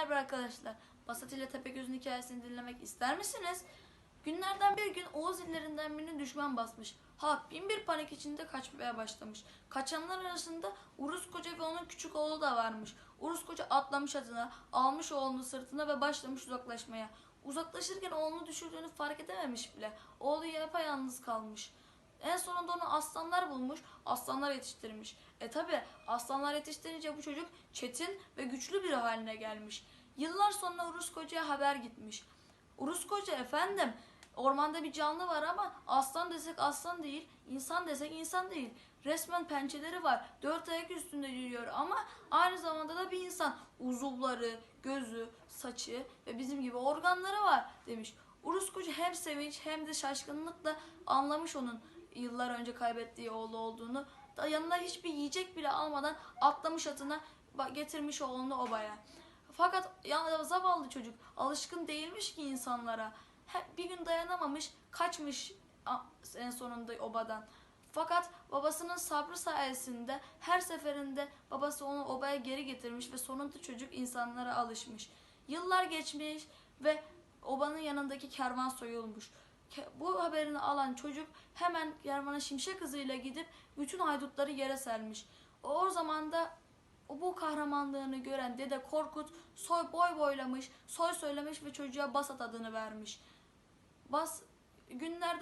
merhaba arkadaşlar. Basat ile Tepegöz'ün hikayesini dinlemek ister misiniz? Günlerden bir gün Oğuz illerinden birinin düşman basmış. Halk bin bir panik içinde kaçmaya başlamış. Kaçanlar arasında Urus Koca ve onun küçük oğlu da varmış. Urus Koca atlamış atına, almış oğlunu sırtına ve başlamış uzaklaşmaya. Uzaklaşırken oğlunu düşürdüğünü fark edememiş bile. Oğlu yapayalnız kalmış. En sonunda onu aslanlar bulmuş, aslanlar yetiştirmiş. E tabi aslanlar yetiştirince bu çocuk çetin ve güçlü biri haline gelmiş. Yıllar sonra Urus Koca'ya haber gitmiş. Urus Koca efendim ormanda bir canlı var ama aslan desek aslan değil, insan desek insan değil. Resmen pençeleri var, dört ayak üstünde yürüyor ama aynı zamanda da bir insan. Uzuvları, gözü, saçı ve bizim gibi organları var demiş. Urus Koca hem sevinç hem de şaşkınlıkla anlamış onun yıllar önce kaybettiği oğlu olduğunu. Da yanına hiçbir yiyecek bile almadan atlamış atına getirmiş oğlunu obaya. Fakat ya zavallı çocuk alışkın değilmiş ki insanlara. Bir gün dayanamamış, kaçmış en sonunda obadan. Fakat babasının sabrı sayesinde her seferinde babası onu obaya geri getirmiş ve sonunda çocuk insanlara alışmış. Yıllar geçmiş ve obanın yanındaki kervan soyulmuş. Bu haberini alan çocuk hemen kervana şimşek hızıyla gidip bütün haydutları yere sermiş. O zaman da o bu kahramanlığını gören Dede Korkut soy boy boylamış, soy söylemiş ve çocuğa Basat adını vermiş. Bas günlerde